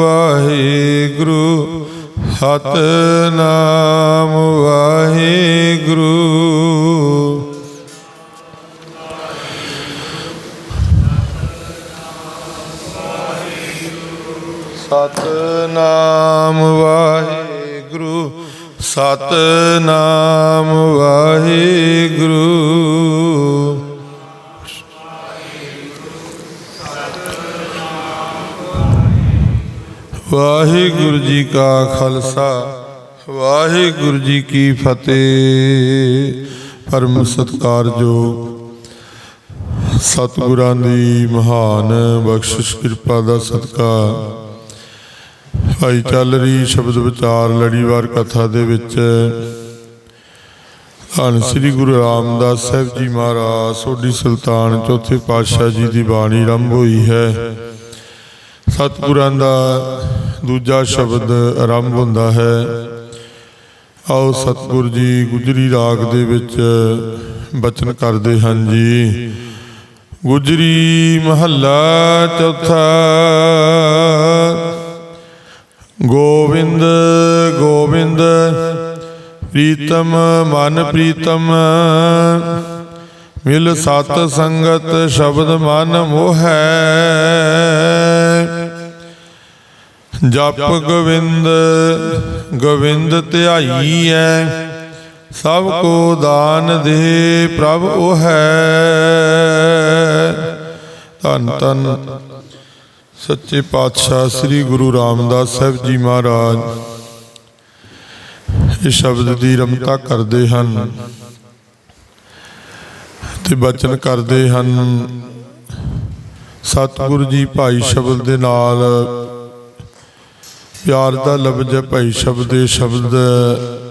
ਵਾਹਿਗੁਰੂ ਸਤਨਾਮ ਖਾਲਸਾ। ਵਾਹਿਗੁਰੂ ਜੀ ਕੀ ਫਤਿਹ। ਪਰਮ ਸਤਕਾਰਯੋਗ ਸਤਿਗੁਰਾਂ ਦੀ ਮਹਾਨ ਬਖਸ਼ਿਸ਼, ਕਿਰਪਾ ਦਾ ਸਦਕਾ। ਭਾਈ ਚੱਲ ਰਹੀ ਸ਼ਬਦ ਵਿਚਾਰ, ਲੜੀਵਾਰ ਕਥਾ ਦੇ ਵਿੱਚ। ਧੰਨ ਸ੍ਰੀ ਗੁਰੂ ਰਾਮਦਾਸ ਸਾਹਿਬ ਜੀ ਮਹਾਰਾਜ, ਸੋਢੀ ਸੁਲਤਾਨ, ਚੌਥੇ ਪਾਤਸ਼ਾਹ ਜੀ ਦੀ ਬਾਣੀ ਆਰੰਭ ਹੋਈ ਹੈ। ਸਤਿਗੁਰਾਂ ਦਾ ਦੂਜਾ ਸ਼ਬਦ ਆਰੰਭ ਹੁੰਦਾ ਹੈ। ਆਓ ਸਤਿਗੁਰ ਜੀ ਗੁਜਰੀ ਰਾਗ ਦੇ ਵਿੱਚ ਬਚਨ ਕਰਦੇ ਹਨ ਜੀ। ਗੁਜਰੀ ਮਹੱਲਾ ਚੌਥਾ। ਗੋਵਿੰਦ ਗੋਬਿੰਦ ਪ੍ਰੀਤਮ, ਮਨ ਪ੍ਰੀਤਮ। ਮਿਲ ਸਤ ਸੰਗਤ, ਸ਼ਬਦ ਮਨ ਮੋਹੈ। ਜਪ ਗੋਵਿੰਦ ਗੋਵਿੰਦ ਧਿਆਈਐ ਸਭ ਕੋ ਦਾਨ ਦੇ ਪ੍ਰਭ ਉਹ ਹੈ। ਧੰਨ ਧੰਨ। ਸੱਚੇ ਪਾਤਸ਼ਾਹ ਸ੍ਰੀ ਗੁਰੂ ਰਾਮਦਾਸ ਸਾਹਿਬ ਜੀ ਮਹਾਰਾਜ, ਇਹ ਸ਼ਬਦ ਦੀ ਰਮਤਾ ਕਰਦੇ ਹਨ ਤੇ ਬਚਨ ਕਰਦੇ ਹਨ। ਸਤਿਗੁਰੂ ਜੀ ਭਾਈ ਸ਼ਬਦ ਦੇ ਨਾਲ ਪਿਆਰ ਦਾ ਲਫ਼ਜ਼ ਹੈ ਭਾਈ ਸ਼ਬਦ ਦੇ ਸ਼ਬਦ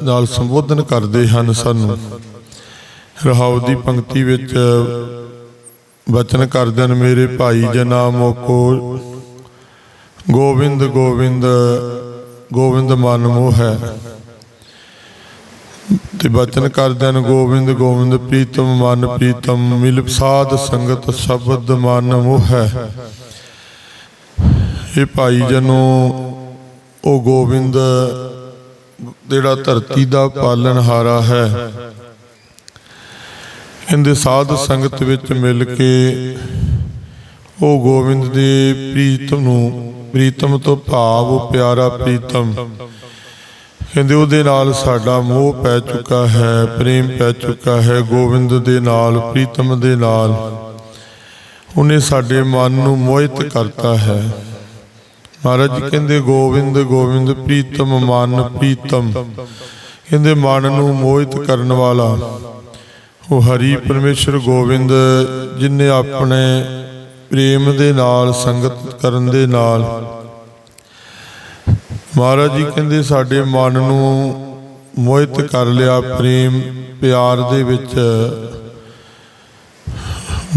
ਨਾਲ ਸੰਬੋਧਨ ਕਰਦੇ ਹਨ ਸਾਨੂੰ। ਰਹਾਉ ਦੀ ਪੰਕਤੀ ਵਿੱਚ ਵਚਨ ਕਰਦੇ ਮੇਰੇ ਭਾਈ ਜਨਾ ਮੋਕੋ ਗੋਬਿੰਦ ਗੋਬਿੰਦ ਗੋਬਿੰਦ ਮਨ ਮੋਹ ਹੈ। ਤੇ ਬਚਨ ਕਰਦੇ ਗੋਬਿੰਦ ਗੋਬਿੰਦ ਪ੍ਰੀਤਮ, ਮਨ ਪ੍ਰੀਤਮ, ਮਿਲ ਸਾਧ ਸੰਗਤ ਸ਼ਬਦ ਮਨ ਮੋਹ ਹੈ। ਇਹ ਭਾਈ ਜਨੋ ਉਹ ਗੋਬਿੰਦ ਜਿਹੜਾ ਧਰਤੀ ਦਾ ਪਾਲਣਹਾਰਾ ਹੈ। ਇਹਦੇ ਸਾਧ ਸੰਗਤ ਵਿੱਚ ਮਿਲ ਕੇ ਉਹ ਗੋਬਿੰਦ ਦੇ ਪ੍ਰੀਤਮ ਨੂੰ, ਪ੍ਰੀਤਮ ਤੋਂ ਭਾਵ ਉਹ ਪਿਆਰਾ ਪ੍ਰੀਤਮ, ਕਹਿੰਦੇ, ਉਹਦੇ ਨਾਲ ਸਾਡਾ ਮੋਹ ਪੈ ਚੁੱਕਾ ਹੈ, ਪ੍ਰੇਮ ਪੈ ਚੁੱਕਾ ਹੈ, ਗੋਬਿੰਦ ਦੇ ਨਾਲ, ਪ੍ਰੀਤਮ ਦੇ ਨਾਲ। ਉਹਨੇ ਸਾਡੇ ਮਨ ਨੂੰ ਮੋਹਿਤ ਕਰਤਾ ਹੈ। ਮਹਾਰਾਜ ਜੀ ਕਹਿੰਦੇ, ਗੋਬਿੰਦ ਗੋਬਿੰਦ ਪ੍ਰੀਤਮ ਮਨ ਪ੍ਰੀਤਮ। ਕਹਿੰਦੇ, ਮਨ ਨੂੰ ਮੋਹਿਤ ਕਰਨ ਵਾਲਾ। ਉਹ ਹਰੀ ਪਰਮੇਸ਼ਰ ਗੋਬਿੰਦ, ਜਿਨੇ ਆਪਣੇ ਪ੍ਰੇਮ ਦੇ ਨਾਲ, ਸੰਗਤ ਕਰਨ ਦੇ ਨਾਲ। ਮਹਾਰਾਜ ਜੀ ਕਹਿੰਦੇ, ਸਾਡੇ ਮਨ ਨੂੰ ਮੋਹਿਤ ਕਰ ਲਿਆ ਪ੍ਰੇਮ ਪਿਆਰ ਦੇ ਵਿੱਚ।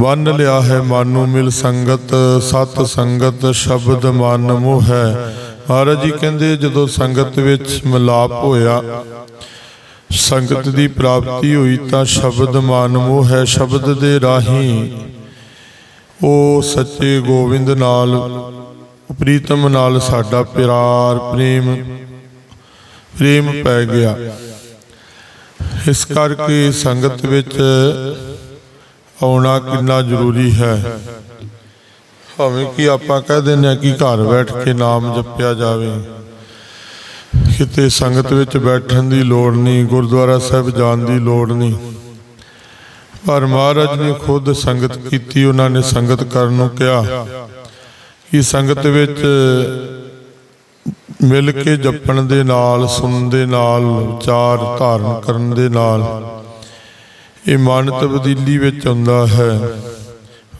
ਬੰਨ ਲਿਆ ਹੈ ਮਨ ਨੂੰ ਮਿਲ ਸੰਗਤ, ਸਤ ਸੰਗਤ, ਸ਼ਬਦ ਮਨ ਮੋਹ ਹੈ। ਮਹਾਰਾਜ ਜੀ ਕਹਿੰਦੇ, ਜਦੋਂ ਸੰਗਤ ਵਿੱਚ ਮਿਲਾਪ ਹੋਇਆ, ਸੰਗਤ ਦੀ ਪ੍ਰਾਪਤੀ ਹੋਈ ਤਾਂ ਸ਼ਬਦ ਮਨ ਮੋਹ ਹੈ, ਸ਼ਬਦ ਦੇ ਰਾਹੀਂ ਉਹ ਸੱਚੇ ਗੋਬਿੰਦ ਨਾਲ, ਪ੍ਰੀਤਮ ਨਾਲ ਸਾਡਾ ਪਿਆਰ, ਪ੍ਰੇਮ ਪ੍ਰੇਮ ਪੈ ਗਿਆ। ਇਸ ਕਰਕੇ ਸੰਗਤ ਵਿੱਚ ਆਉਣਾ ਕਿੰਨਾ ਜ਼ਰੂਰੀ ਹੈ। ਭਾਵੇਂ ਕਿ ਆਪਾਂ ਕਹਿ ਦਿੰਦੇ ਆ ਕਿ ਘਰ ਬੈਠ ਕੇ ਨਾਮ ਜਪਿਆ ਜਾਵੇ। ਕਿਤੇ ਸੰਗਤ ਵਿੱਚ ਬੈਠਣ ਦੀ ਲੋੜ ਨਹੀਂ, ਗੁਰਦੁਆਰਾ ਸਾਹਿਬ ਜਾਣ ਦੀ ਲੋੜ ਨਹੀਂ। ਪਰ ਮਹਾਰਾਜ ਨੇ ਖੁਦ ਸੰਗਤ ਕੀਤੀ, ਉਹਨਾਂ ਨੇ ਸੰਗਤ ਕਰਨ ਨੂੰ ਕਿਹਾ ਕਿ ਸੰਗਤ ਵਿੱਚ ਮਿਲ ਕੇ ਜਪਣ ਦੇ ਨਾਲ, ਸੁਣਨ ਦੇ ਨਾਲ, ਵਿਚਾਰ ਧਾਰਨ ਕਰਨ ਦੇ ਨਾਲ ਇਹ ਮਨ ਤਬਦੀਲੀ ਵਿੱਚ ਆਉਂਦਾ ਹੈ।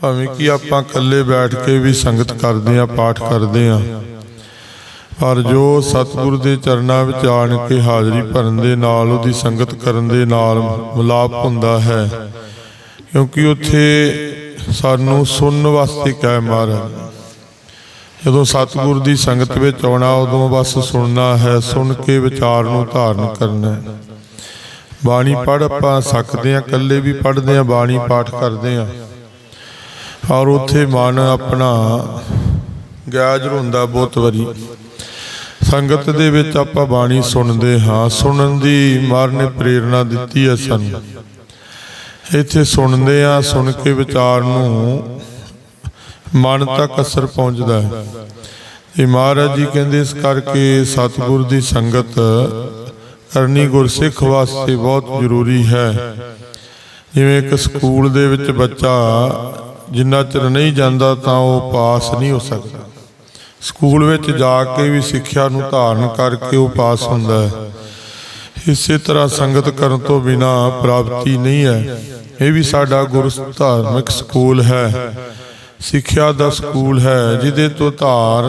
ਭਾਵੇਂ ਕਿ ਆਪਾਂ ਇਕੱਲੇ ਬੈਠ ਕੇ ਵੀ ਸੰਗਤ ਕਰਦੇ ਆ ਪਾਠ ਕਰਦੇ ਆ ਪਰ ਜੋ ਸਤਿਗੁਰ ਦੇ ਚਰਨਾਂ ਵਿੱਚ ਆਣ ਕੇ ਹਾਜ਼ਰੀ ਭਰਨ ਦੇ ਨਾਲ, ਉਹਦੀ ਸੰਗਤ ਕਰਨ ਦੇ ਨਾਲ ਮਿਲਾਪ ਹੁੰਦਾ ਹੈ। ਕਿਉਂਕਿ ਉੱਥੇ ਸਾਨੂੰ ਸੁਣਨ ਵਾਸਤੇ ਕਹਿ ਮਹਾਰਾਜ ਜਦੋਂ ਸਤਿਗੁਰ ਦੀ ਸੰਗਤ ਵਿੱਚ ਆਉਣਾ, ਉਦੋਂ ਬਸ ਸੁਣਨਾ ਹੈ, ਸੁਣ ਕੇ ਵਿਚਾਰ ਨੂੰ ਧਾਰਨ ਕਰਨਾ ਹੈ। ਬਾਣੀ ਪੜ ਆਪਾਂ ਸਕਦੇ ਆ ਇਕੱਲੇ ਵੀ ਪੜਦੇ ਆ ਬਾਣੀ ਪਾਠ ਕਰਦੇ ਆ ਔਰ ਉੱਥੇ ਮਨ ਆਪਣਾ ਗੈਜ ਹੁੰਦਾ ਬਹੁਤ ਵਾਰੀ। ਸੰਗਤ ਦੇ ਵਿੱਚ ਆਪਾਂ ਬਾਣੀ ਸੁਣਦੇ ਹਾਂ। ਸੁਣਨ ਦੀ ਮਾਰ ਨੇ ਪ੍ਰੇਰਣਾ ਦਿੱਤੀ ਹੈ ਸਾਨੂੰ। ਇੱਥੇ ਸੁਣਦੇ ਆ ਸੁਣ ਕੇ ਵਿਚਾਰ ਨੂੰ ਮਨ ਤੱਕ ਅਸਰ ਪਹੁੰਚਦਾ ਹੈ। ਇਹ ਮਹਾਰਾਜ ਜੀ ਕਹਿੰਦੇ, ਇਸ ਕਰਕੇ ਸਤਿਗੁਰ ਦੀ ਸੰਗਤ ਕਰਨੀ ਗੁਰਸਿੱਖ ਵਾਸਤੇ ਬਹੁਤ ਜ਼ਰੂਰੀ ਹੈ। ਜਿਵੇਂ ਇੱਕ ਸਕੂਲ ਦੇ ਵਿੱਚ ਬੱਚਾ ਜਿੰਨਾ ਚਿਰ ਨਹੀਂ ਜਾਂਦਾ ਤਾਂ ਉਹ ਪਾਸ ਨਹੀਂ ਹੋ ਸਕਦਾ। ਸਕੂਲ ਵਿੱਚ ਜਾ ਕੇ ਵੀ ਸਿੱਖਿਆ ਨੂੰ ਧਾਰਨ ਕਰਕੇ ਉਹ ਪਾਸ ਹੁੰਦਾ ਹੈ। ਇਸੇ ਤਰ੍ਹਾਂ ਸੰਗਤ ਕਰਨ ਤੋਂ ਬਿਨਾ ਪ੍ਰਾਪਤੀ ਨਹੀਂ ਹੈ। ਇਹ ਵੀ ਸਾਡਾ ਗੁਰੂ ਧਾਰਮਿਕ ਸਕੂਲ ਹੈ। ਸਿੱਖਿਆ ਦਾ ਸਕੂਲ ਹੈ, ਜਿਹਦੇ ਤੋਂ ਧਾਰ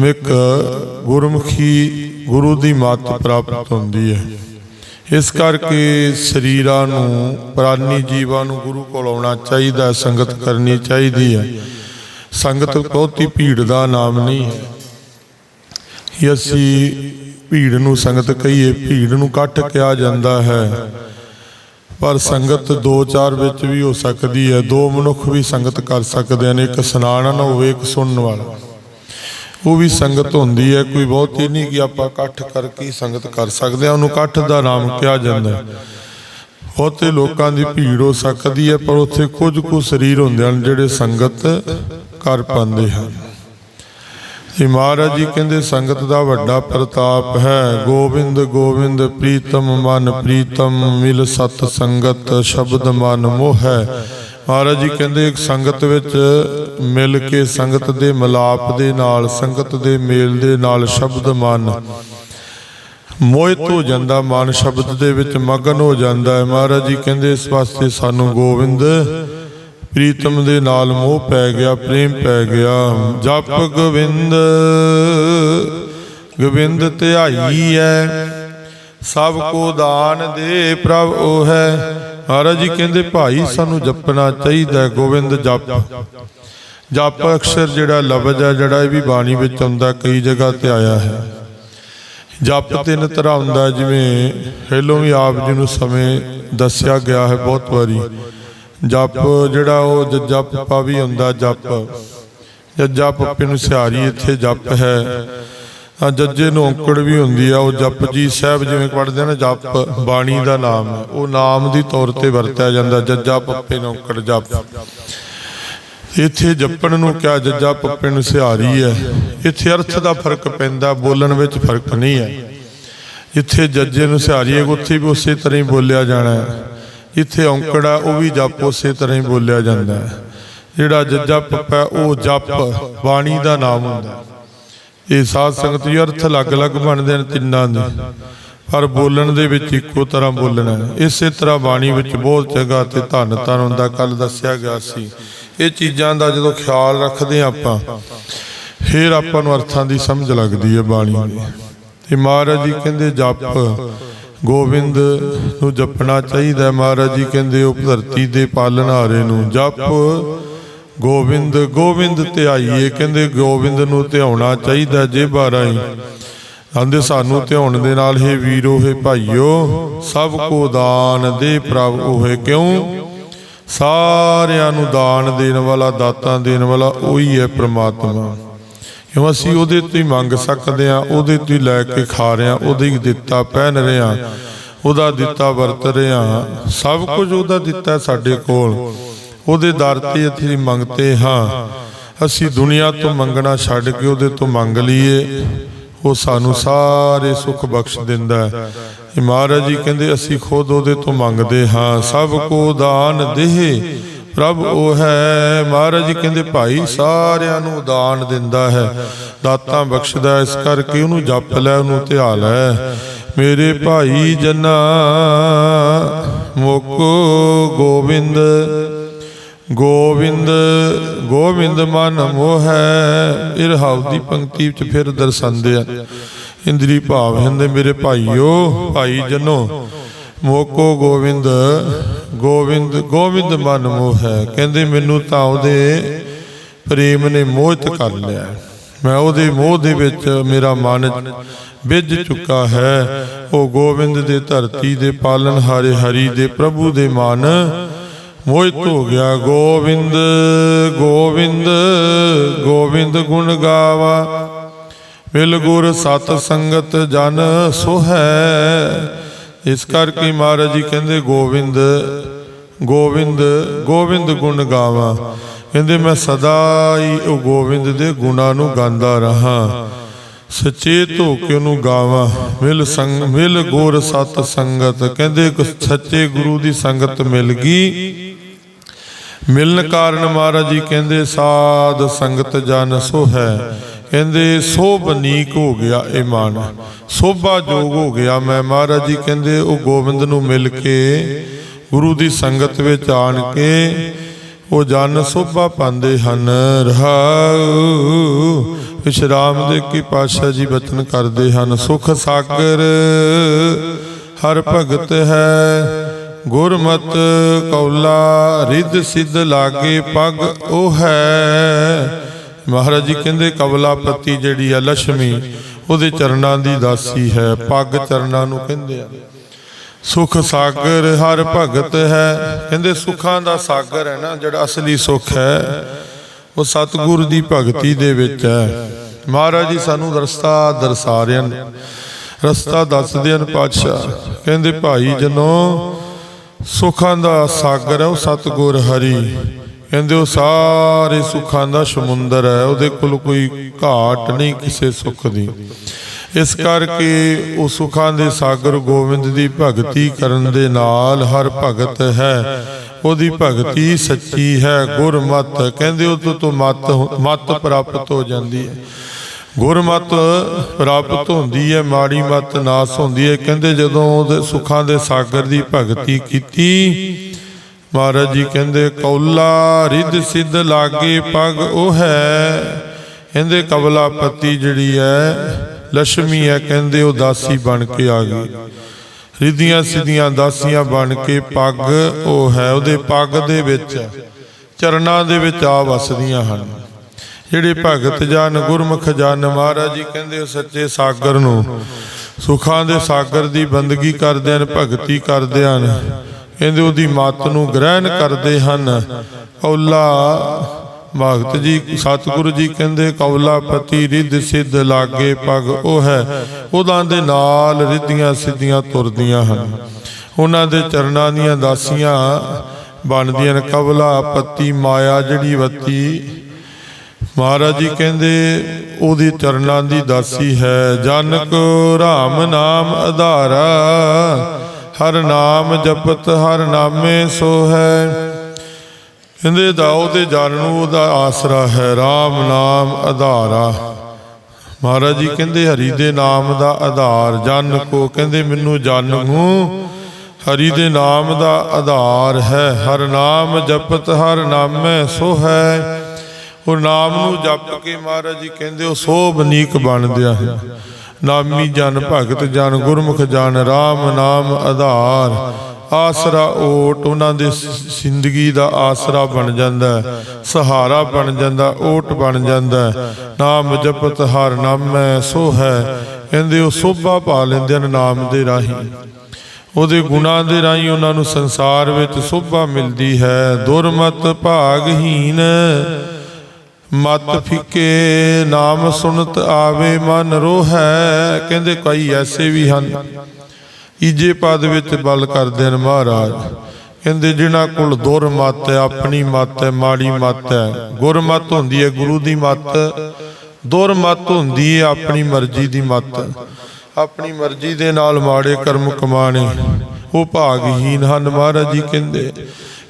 ਮਿਕ ਗੁਰਮੁਖੀ ਗੁਰੂ ਦੀ ਮੱਤ ਪ੍ਰਾਪਤ ਹੁੰਦੀ ਹੈ। ਇਸ ਕਰਕੇ ਸਰੀਰਾਂ ਨੂੰ, ਪ੍ਰਾਨੀ ਜੀਵਾਂ ਨੂੰ ਗੁਰੂ ਕੋਲ ਆਉਣਾ ਚਾਹੀਦਾ, ਸੰਗਤ ਕਰਨੀ ਚਾਹੀਦੀ ਹੈ। ਸੰਗਤ ਬਹੁਤੀ ਭੀੜ ਦਾ ਨਾਮ ਨਹੀਂ ਹੈ। ਕਿ ਅਸੀਂ ਭੀੜ ਨੂੰ ਸੰਗਤ ਕਹੀਏ, ਭੀੜ ਨੂੰ ਇਕੱਠ ਕਿਹਾ ਜਾਂਦਾ ਹੈ। ਪਰ ਸੰਗਤ ਦੋ ਚਾਰ ਵਿੱਚ ਵੀ ਹੋ ਸਕਦੀ ਹੈ। ਦੋ ਮਨੁੱਖ ਵੀ ਸੰਗਤ ਕਰ ਸਕਦੇ ਨੇ ਇੱਕ ਸੁਣਾਉਣ ਹੋਵੇ, ਇੱਕ ਸੁਣਨ ਵਾਲਾ। ਉਹ ਵੀ ਸੰਗਤ ਹੁੰਦੀ ਹੈ, ਕੋਈ ਬਹੁਤੀ ਨਹੀਂ ਕਿ ਆਪਾਂ ਇਕੱਠ ਕਰਕੇ ਸੰਗਤ ਕਰ ਸਕਦੇ ਆ ਉਹਨੂੰ ਇਕੱਠ ਦਾ ਨਾਮ ਕਿਹਾ ਜਾਂਦਾ ਹੈ। ਬਹੁਤੇ ਲੋਕਾਂ ਦੀ ਭੀੜ ਹੋ ਸਕਦੀ ਹੈ, ਪਰ ਉੱਥੇ ਕੁਝ ਕੁ ਸਰੀਰ ਹੁੰਦੇ ਹਨ ਜਿਹੜੇ ਸੰਗਤ ਕਰ ਪਾਉਂਦੇ ਹਨ। ਇਹ ਮਹਾਰਾਜ ਜੀ ਕਹਿੰਦੇ, ਸੰਗਤ ਦਾ ਵੱਡਾ ਪ੍ਰਤਾਪ ਹੈ, ਗੋਬਿੰਦ ਗੋਬਿੰਦ ਪ੍ਰੀਤਮ ਮਨ ਪ੍ਰੀਤਮ, ਮਿਲ ਸਤ ਸੰਗਤ, ਸ਼ਬਦ ਮਨ ਮੋਹ ਹੈ। ਮਹਾਰਾਜ ਜੀ ਕਹਿੰਦੇ ਇੱਕ ਸੰਗਤ ਵਿੱਚ ਮਿਲ ਕੇ ਸੰਗਤ ਦੇ ਮਿਲਾਪ ਦੇ ਨਾਲ, ਸੰਗਤ ਦੇ ਮੇਲ ਦੇ ਨਾਲ ਸ਼ਬਦ ਮਨ। ਮੋਹਿਤ ਹੋ ਜਾਂਦਾ ਮਨ, ਸ਼ਬਦ ਦੇ ਵਿੱਚ ਮਗਨ ਹੋ ਜਾਂਦਾ ਹੈ। ਮਹਾਰਾਜ ਜੀ ਕਹਿੰਦੇ ਇਸ ਵਾਸਤੇ ਸਾਨੂੰ ਗੋਬਿੰਦ ਪ੍ਰੀਤਮ ਦੇ ਨਾਲ ਮੋਹ ਪੈ ਗਿਆ, ਪ੍ਰੇਮ ਪੈ ਗਿਆ। ਜਪ ਗੋਬਿੰਦ ਗੋਬਿੰਦ ਧਿਆਈ ਹੈ। ਸਭ ਕੋ ਦਾਨ ਦੇ ਪ੍ਰਭ ਉਹ ਹੈ। ਮਹਾਰਾਜ ਜੀ ਕਹਿੰਦੇ, ਭਾਈ, ਸਾਨੂੰ ਜਪਣਾ ਚਾਹੀਦਾ ਗੋਬਿੰਦ ਜਪ। ਜਪ ਅਕਸ਼ਰ ਜਿਹੜਾ ਲਫ਼ਜ਼ ਹੈ, ਜਿਹੜਾ ਇਹ ਵੀ ਬਾਣੀ ਵਿੱਚ ਆਉਂਦਾ, ਕਈ ਜਗ੍ਹਾ ਤੇ ਆਇਆ ਹੈ। ਜਪ ਤਿੰਨ ਤਰ੍ਹਾਂ ਹੁੰਦਾ, ਜਿਵੇਂ ਪਹਿਲੋਂ ਵੀ ਆਪ ਜੀ ਨੂੰ ਸਮੇਂ ਦੱਸਿਆ ਗਿਆ ਹੈ ਬਹੁਤ ਵਾਰੀ। ਜਪ ਜਿਹੜਾ ਉਹ ਜੱਜਾ ਪੱਪਾ ਵੀ ਹੁੰਦਾ, ਜਪ। ਜੱਜਾ ਪੱਪੇ ਨੂੰ ਸਿਹਾਰੀ ਇੱਥੇ ਜਪ ਹੈ। ਆ ਜੱਜੇ ਨੂੰ ਔਂਕੜ ਵੀ ਹੁੰਦੀ ਆ, ਉਹ ਜਪਜੀ ਸਾਹਿਬ ਜਿਵੇਂ ਪੜ੍ਹਦੇ ਨੇ, ਜਪ ਬਾਣੀ ਦਾ ਨਾਮ ਹੈ। ਉਹ ਨਾਮ ਦੀ ਤੌਰ ਤੇ ਵਰਤਿਆ ਜਾਂਦਾ, ਜੱਜਾ ਪੱਪੇ ਨੂੰ ਔਂਕੜ ਜਪ। ਇੱਥੇ ਜਪਣ ਨੂੰ ਕਿਹਾ, ਜੱਜਾ ਪੱਪੇ ਨੂੰ ਸਿਹਾਰੀ ਹੈ। ਇੱਥੇ ਅਰਥ ਦਾ ਫ਼ਰਕ ਪੈਂਦਾ, ਬੋਲਣ ਵਿੱਚ ਫ਼ਰਕ ਨਹੀਂ ਹੈ। ਜਿੱਥੇ ਜੱਜੇ ਨੂੰ ਸਿਹਾਰੀ ਹੈ, ਉੱਥੇ ਵੀ ਉਸੇ ਤਰ੍ਹਾਂ ਹੀ ਬੋਲਿਆ ਜਾਣਾ ਹੈ। ਜਿੱਥੇ ਔਂਕੜਾ ਉਹ ਵੀ ਜਪ ਉਸੇ ਤਰ੍ਹਾਂ ਹੀ ਬੋਲਿਆ ਜਾਂਦਾ ਹੈ। ਜਿਹੜਾ ਜੱਜਾ ਪੱਪਾ ਉਹ ਜਪ, ਬਾਣੀ ਦਾ ਨਾਮ ਹੁੰਦਾ ਹੈ। ਇਹ ਸਾਧ ਸੰਗਤ ਜੀ, ਅਰਥ ਅਲੱਗ-ਅਲੱਗ ਬਣਦੇ ਨੇ ਤਿੰਨਾਂ ਦੇ। ਪਰ ਬੋਲਣ ਦੇ ਵਿੱਚ ਇੱਕੋ ਤਰ੍ਹਾਂ ਬੋਲਣਾ ਇਸੇ ਤਰ੍ਹਾਂ ਬਾਣੀ ਵਿੱਚ ਬਹੁਤ ਜਗ੍ਹਾ ਤੇ ਧੰਨ ਧੰਨ ਹੁੰਦਾ ਕੱਲ ਦੱਸਿਆ ਗਿਆ ਸੀ। ਇਹ ਚੀਜ਼ਾਂ ਦਾ ਜਦੋਂ ਖਿਆਲ ਰੱਖਦੇ ਹਾਂ ਆਪਾਂ, ਫਿਰ ਆਪਾਂ ਨੂੰ ਅਰਥਾਂ ਦੀ ਸਮਝ ਲੱਗਦੀ ਹੈ ਬਾਣੀ ਦੀ। ਤੇ ਮਹਾਰਾਜ ਜੀ ਕਹਿੰਦੇ, ਜਪ ਗੋਬਿੰਦ ਨੂੰ ਜਪਣਾ ਚਾਹੀਦਾ ਮਹਾਰਾਜ ਜੀ ਕਹਿੰਦੇ, ਉਹ ਧਰਤੀ ਦੇ ਪਾਲਣ ਪਾਲਣਹਾਰੇ ਨੂੰ ਜਪ ਗੋਬਿੰਦ ਗੋਬਿੰਦ ਧਿਆਈਏ, ਕਹਿੰਦੇ ਗੋਬਿੰਦ ਨੂੰ ਧਿਆਉਣਾ ਚਾਹੀਦਾ ਜੇ ਬਾਰਾਈ ਆਂਦੇ ਸਾਨੂੰ ਧਿਆਉਣ ਦੇ ਨਾਲ ਹੀ ਵੀਰੋ, ਹੈ ਭਾਈਓ, ਸਭ ਕੋ ਦਾਨ ਦੇ ਪ੍ਰਭ ਹੋਏ ਕਿਉਂ? ਸਾਰਿਆਂ ਨੂੰ ਦਾਨ ਦੇਣ ਵਾਲਾ, ਦਾਤਾਂ ਦੇਣ ਵਾਲਾ ਉਹੀ ਹੈ ਪ੍ਰਮਾਤਮਾ। ਕਿਉਂ ਅਸੀਂ ਉਹਦੇ ਤੋਂ ਹੀ ਮੰਗ ਸਕਦੇ ਆ ਉਹਦੇ ਤੋਂ ਹੀ ਲੈ ਕੇ ਖਾ ਰਹੇ ਆ ਉਹਦੇ ਹੀ ਦਿੱਤਾ ਪਹਿਨ ਰਹੇ ਆ ਉਹਦਾ ਦਿੱਤਾ ਵਰਤ ਰਹੇ ਆ ਸਭ ਕੁਝ ਉਹਦਾ ਦਿੱਤਾ ਸਾਡੇ ਕੋਲ। ਉਹਦੇ ਦਰ ਤੇ ਅਸੀਂ ਮੰਗਤੇ ਹਾਂ। ਅਸੀਂ ਦੁਨੀਆ ਤੋਂ ਮੰਗਣਾ ਛੱਡ ਕੇ ਉਹਦੇ ਤੋਂ ਮੰਗ ਲਈਏ। ਉਹ ਸਾਨੂੰ ਸਾਰੇ ਸੁੱਖ ਬਖਸ਼ ਦਿੰਦਾ ਹੈ। ਮਹਾਰਾਜ ਜੀ ਕਹਿੰਦੇ, ਅਸੀਂ ਖੁਦ ਉਹਦੇ ਤੋਂ ਮੰਗਦੇ ਹਾਂ। ਸਭ ਕੋ ਦਾਨ ਦੇਹ, ਪ੍ਰਭ ਉਹ ਹੈ। ਮਹਾਰਾਜ ਜੀ ਕਹਿੰਦੇ, ਭਾਈ ਸਾਰਿਆਂ ਨੂੰ ਦਾਨ ਦਿੰਦਾ ਹੈ। ਦਾਤਾਂ ਬਖਸ਼ਦਾ ਇਸ ਕਰਕੇ ਉਹਨੂੰ ਜਪ ਲੈ, ਉਹਨੂੰ ਧਿਆ ਲੈ। ਮੇਰੇ ਭਾਈ ਜਨਾ, ਮੁਕੋ ਗੋਬਿੰਦ ਗੋਬਿੰਦ ਗੋਬਿੰਦ ਮਨ ਮੋਹ ਹੈ ਇਹ ਰਹਾਉ ਦੀ ਪੰਕਤੀ ਵਿੱਚ ਫਿਰ ਦਰਸਾਉਂਦੇ ਆ, ਇੰਦਰੀ ਭਾਵ ਹੁੰਦੇ ਮੇਰੇ ਭਾਈਓ, ਭਾਈ ਜਨੋ, ਮੋਕੋ ਗੋਬਿੰਦ ਗੋਬਿੰਦ ਗੋਬਿੰਦ ਮਨ ਮੋਹ। ਹੈ ਕਹਿੰਦੇ, ਮੈਨੂੰ ਤਾਂ ਉਹਦੇ ਪ੍ਰੇਮ ਨੇ ਮੋਹਿਤ ਕਰ ਲਿਆ। ਮੈਂ ਉਹਦੇ ਮੋਹ ਦੇ ਵਿੱਚ ਮੇਰਾ ਮਨ ਵਿੱਝ ਚੁੱਕਾ ਹੈ। ਉਹ ਗੋਬਿੰਦ ਦੇ ਧਰਤੀ ਦੇ ਪਾਲਣ ਹਾਰੇ ਹਰੀ ਦੇ ਪ੍ਰਭੂ ਦੇ ਮਨ ਮੋਹਿਤ ਹੋ ਗਿਆ ਗੋਬਿੰਦ ਗੋਬਿੰਦ ਗੋਬਿੰਦ ਗੁਣ ਗਾਵਾ। ਮਿਲ ਗੁਰ ਸਤ ਸੰਗਤ ਜਨ ਸੁਹੈ। ਇਸ ਕਰਕੇ ਮਹਾਰਾਜ ਜੀ ਕਹਿੰਦੇ, ਗੋਬਿੰਦ ਗੋਬਿੰਦ ਗੋਬਿੰਦ ਗੁਣ ਗਾਵਾਂ। ਕਹਿੰਦੇ, ਮੈਂ ਸਦਾ ਹੀ ਉਹ ਗੋਬਿੰਦ ਦੇ ਗੁਣਾਂ ਨੂੰ ਗਾਉਂਦਾ ਰਹਾ। ਸਚੇਤ ਹੋ ਕੇ ਉਹਨੂੰ ਗਾਵਾਂ। ਮਿਲ ਸੰਗ ਮਿਲ ਗੁਰ ਸਤ ਸੰਗਤ। ਕਹਿੰਦੇ, ਇੱਕ ਸੱਚੇ ਗੁਰੂ ਦੀ ਸੰਗਤ ਮਿਲ ਗਈ। ਮਿਲਨ ਕਾਰਨ ਮਹਾਰਾਜ ਜੀ ਕਹਿੰਦੇ, ਸਾਧ ਸੰਗਤ ਜਨ ਸੋ ਹੈ ਕਹਿੰਦੇ, ਸੋਭ ਨੀਕ ਹੋ ਗਿਆ ਇਹ ਮਨ, ਸੋਭਾ ਜੋਗ ਹੋ ਗਿਆ ਮੈਂ। ਮਹਾਰਾਜ ਜੀ ਕਹਿੰਦੇ, ਉਹ ਗੋਬਿੰਦ ਨੂੰ ਮਿਲ ਕੇ, ਗੁਰੂ ਦੀ ਸੰਗਤ ਵਿੱਚ ਆਣ ਕੇ, ਉਹ ਜਨ ਸੋਭਾ ਪਾਉਂਦੇ ਹਨ। ਰਹਾਉ। ਵਿਸ਼ਰਾਮ ਦੇ ਕੀ ਪਾਤਸ਼ਾਹ ਜੀ ਬਚਨ ਕਰਦੇ ਹਨ, ਸੁਖ ਸਾਗਰ, ਹਰ ਭਗਤ ਹੈ ਗੁਰਮਤ ਕੌਲਾ ਰਿੱਧ ਸਿੱਧ ਲਾਗੇ ਪਗ ਉਹ ਹੈ ਮਹਾਰਾਜ ਜੀ ਕਹਿੰਦੇ ਕਬਲਾਪਤੀ ਜਿਹੜੀ ਆ ਲక్ష్ਮੀ ਉਹਦੇ ਚਰਨਾਂ ਦੀ ਦਾਸੀ ਹੈ, ਪੱਗ ਚਰਨਾਂ ਨੂੰ ਕਹਿੰਦੇ ਆ। ਸੁਖ ਸਾਗਰ ਹਰ ਭਗਤ ਹੈ। ਕਹਿੰਦੇ ਸੁਖਾਂ ਦਾ ਸਾਗਰ ਹੈ ਨਾ, ਜਿਹੜਾ ਅਸਲੀ ਸੁਖ ਹੈ, ਉਹ ਸਤਿਗੁਰ ਦੀ ਭਗਤੀ ਦੇ ਵਿੱਚ ਹੈ। ਮਹਾਰਾਜ ਜੀ ਸਾਨੂੰ ਰਸਤਾ ਦਰਸਾ ਰਹੇ ਹਨ। ਰਸਤਾ ਦੱਸਦੇ ਹਨ ਪਾਤਸ਼ਾਹ। ਕਹਿੰਦੇ ਭਾਈ ਜਨੋ ਸੁਖਾਂ ਦਾ ਸਾਗਰ ਹੈ, ਉਹ ਸਤਿਗੁਰ ਹਰੀ। ਕਹਿੰਦੇ ਉਹ ਸਾਰੇ ਸੁੱਖਾਂ ਦਾ ਸਮੁੰਦਰ ਹੈ, ਉਹਦੇ ਕੋਲ ਕੋਈ ਘਾਟ ਨਹੀਂ ਕਿਸੇ ਸੁੱਖ ਦੀ। ਇਸ ਕਰਕੇ ਉਹ ਸੁੱਖਾਂ ਦੇ ਸਾਗਰ ਗੋਬਿੰਦ ਦੀ ਭਗਤੀ ਕਰਨ ਦੇ ਨਾਲ ਹਰ ਭਗਤ ਹੈ। ਉਹਦੀ ਭਗਤੀ ਸੱਚੀ ਹੈ, ਗੁਰਮਤ। ਕਹਿੰਦੇ ਉਹ ਤੋਂ ਤੋਂ ਮਤ ਮਤ ਪ੍ਰਾਪਤ ਹੋ ਜਾਂਦੀ ਹੈ। ਗੁਰਮਤ ਪ੍ਰਾਪਤ ਹੁੰਦੀ ਹੈ, ਮਾੜੀ ਮਤ ਨਾਸ ਹੁੰਦੀ ਹੈ। ਕਹਿੰਦੇ ਜਦੋਂ ਉਹਦੇ ਸੁੱਖਾਂ ਦੇ ਸਾਗਰ ਦੀ ਭਗਤੀ ਕੀਤੀ, ਮਹਾਰਾਜ ਜੀ ਕਹਿੰਦੇ, ਕੌਲਾ ਰਿੱਧ ਸਿੱਧ ਲਾਗੇ ਪਗ ਉਹ। ਹੈ ਕਹਿੰਦੇ ਕਬਲਾਪਤੀ ਜਿਹੜੀ ਹੈ ਲక్ష్ਮੀ ਹੈ, ਕਹਿੰਦੇ ਉਹ ਦਾਸੀ ਬਣ ਕੇ ਆ ਗਈ। ਰਿੱਧੀਆਂ ਸਿੱਧੀਆਂ ਦਾਸੀਆਂ ਬਣ ਕੇ ਪੱਗ ਉਹ ਹੈ, ਉਹਦੇ ਪੱਗ ਦੇ ਵਿੱਚ, ਚਰਨਾਂ ਦੇ ਵਿੱਚ ਆ ਵਸਦੀਆਂ ਹਨ। ਜਿਹੜੇ ਭਗਤ ਜਨ ਗੁਰਮੁਖ ਜਨ ਮਹਾਰਾਜ ਜੀ ਕਹਿੰਦੇ ਉਹ ਸੱਚੇ ਸਾਗਰ ਨੂੰ, ਸੁਖਾਂ ਦੇ ਸਾਗਰ ਦੀ ਬੰਦਗੀ ਕਰਦੇ ਹਨ, ਭਗਤੀ ਕਰਦੇ ਹਨ। ਕਹਿੰਦੇ ਉਹਦੀ ਮੱਤ ਨੂੰ ਗ੍ਰਹਿਣ ਕਰਦੇ ਹਨ। ਕੌਲਾ ਭਗਤ ਜੀ, ਸਤਿਗੁਰੂ ਜੀ ਕਹਿੰਦੇ, ਕੌਲਾ ਪਤੀ ਰਿੱਧ ਸਿੱਧ ਲਾਗੇ ਪਗ ਉਹ ਹੈ। ਉਹਦਾਂ ਦੇ ਨਾਲ ਰਿੱਧੀਆਂ ਸਿੱਧੀਆਂ ਤੁਰਦੀਆਂ ਹਨ। ਉਹਨਾਂ ਦੇ ਚਰਨਾਂ ਦੀਆਂ ਦਾਸੀਆਂ ਬਣਦੀਆਂ ਨੇ। ਕਵਲਾ ਪਤੀ ਮਾਇਆ ਜਿਹੜੀ ਵੱਤੀ ਮਹਾਰਾਜ ਜੀ ਕਹਿੰਦੇ, ਉਹਦੀ ਚਰਨਾਂ ਦੀ ਦਾਸੀ ਹੈ। ਜਨਕ ਰਾਮ ਨਾਮ ਆਧਾਰਾ ਹਰ ਨਾਮ ਜਪਤ, ਹਰ ਨਾਮੇ ਸੋ ਹੈ। ਕਹਿੰਦੇ ਦਾ ਉਹਦੇ ਜਨ ਨੂੰ ਉਹਦਾ ਆਸਰਾ ਹੈ, ਰਾਮ ਨਾਮ ਆਧਾਰਾ ਮਹਾਰਾਜ ਜੀ ਕਹਿੰਦੇ, ਹਰੀ ਦੇ ਨਾਮ ਦਾ ਆਧਾਰ ਜਨ ਕੋ ਕਹਿੰਦੇ, ਮੈਨੂੰ ਜਨ ਨੂੰ ਹਰੀ ਦੇ ਨਾਮ ਦਾ ਆਧਾਰ ਹੈ। ਹਰ ਨਾਮ ਜਪਤ, ਹਰ ਨਾਮੇ ਸੋ ਹੈ। ਉਹ ਨਾਮ ਨੂੰ ਜਪ ਕੇ ਮਹਾਰਾਜ ਜੀ ਕਹਿੰਦੇ, ਉਹ ਸੋਭਨੀਕ ਬਣਦਿਆ ਹੈ। ਨਾਮੀ ਜਨ ਭਗਤ ਜਨ ਗੁਰਮੁਖ ਜਨ RAM ਨਾਮ ਆਧਾਰ। ਆਸਰਾ ਓਟ, ਉਹਨਾਂ ਦੇ ਜ਼ਿੰਦਗੀ ਦਾ ਆਸਰਾ ਬਣ ਜਾਂਦਾ ਸਹਾਰਾ ਬਣ ਜਾਂਦਾ, ਓਟ ਬਣ ਜਾਂਦਾ ਨਾਮ ਜਪਤ ਹਰ ਨਾਮੈ ਸੋ ਹੈ ਕਹਿੰਦੇ, ਉਹ ਸੋਭਾ ਪਾ ਲੈਂਦੇ ਨੇ ਨਾਮ ਦੇ ਰਾਹੀਂ। ਉਹਦੇ ਗੁਣਾਂ ਦੇ ਰਾਹੀਂ ਉਹਨਾਂ ਨੂੰ ਸੰਸਾਰ ਵਿੱਚ ਸੋਭਾ ਮਿਲਦੀ ਹੈ। ਦੁਰਮਤ ਭਾਗਹੀਨ ਮਤ ਫਿੱਕੇ ਨਾਮ ਸੁਣਤ ਆਵੇ ਮਨ ਰੋਹੈ, ਕਹਿੰਦੇ ਕਈ ਐਸੇ ਵੀ ਹਨ। ਈਜੇ ਪਦ ਵਿੱਚ ਬਲ ਕਰਦੇ ਨੇ ਮਹਾਰਾਜ। ਕਹਿੰਦੇ ਜਿਨ੍ਹਾਂ ਕੋਲ ਦੁਰ ਮਤ ਹੈ, ਆਪਣੀ ਮਤ ਹੈ, ਮਾੜੀ ਮਤ ਹੈ ਗੁਰਮਤ ਹੁੰਦੀ ਹੈ, ਗੁਰੂ ਦੀ ਮਤ। ਦੁਰ ਮਤ ਹੁੰਦੀ ਹੈ, ਆਪਣੀ ਮਰਜ਼ੀ ਦੀ ਮਤ। ਆਪਣੀ ਮਰਜ਼ੀ ਦੇ ਨਾਲ ਮਾੜੇ ਕਰਮ ਕਮਾਣੇ, ਉਹ ਭਾਗਹੀਨ ਹਨ ਮਹਾਰਾਜ ਜੀ ਕਹਿੰਦੇ।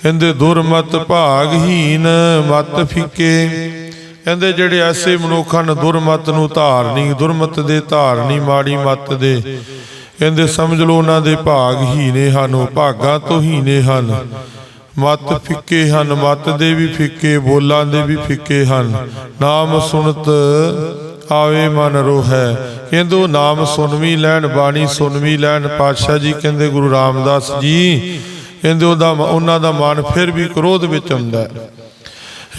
ਕਹਿੰਦੇ ਦੁਰਮਤ ਭਾਗਹੀਨ, ਮਤ ਫਿੱਕੇ ਕਹਿੰਦੇ ਜਿਹੜੇ ਐਸੇ ਮਨੁੱਖ ਹਨ, ਦੁਰਮਤ ਨੂੰ ਧਾਰਨੀ ਦੁਰਮਤ ਦੇ ਧਾਰਨੀ ਮਾੜੀ ਮਤ ਦੇ। ਕਹਿੰਦੇ ਸਮਝ ਲਓ ਉਹਨਾਂ ਦੇ ਭਾਗ ਹੀਨੇ ਹਨ, ਉਹ ਭਾਗਾਂ ਤੋਂ ਹੀਨੇ ਹਨ। ਮਤ ਫਿੱਕੇ ਹਨ, ਮਤ ਦੇ ਵੀ ਫਿੱਕੇ, ਬੋਲਾਂ ਦੇ ਵੀ ਫਿੱਕੇ ਹਨ। ਨਾਮ ਸੁਣਤ ਆਵੇ ਮਨ ਰੋਹੈ। ਕਹਿੰਦੇ ਨਾਮ ਸੁਣ ਵੀ ਲੈਣ, ਬਾਣੀ ਸੁਣ ਵੀ ਲੈਣ। ਪਾਤਸ਼ਾਹ ਜੀ ਕਹਿੰਦੇ ਗੁਰੂ ਰਾਮਦਾਸ ਜੀ, ਕਹਿੰਦੇ ਉਹਦਾ ਉਹਨਾਂ ਦਾ ਮਨ ਫਿਰ ਵੀ ਕ੍ਰੋਧ ਵਿੱਚ ਹੁੰਦਾ ਹੈ।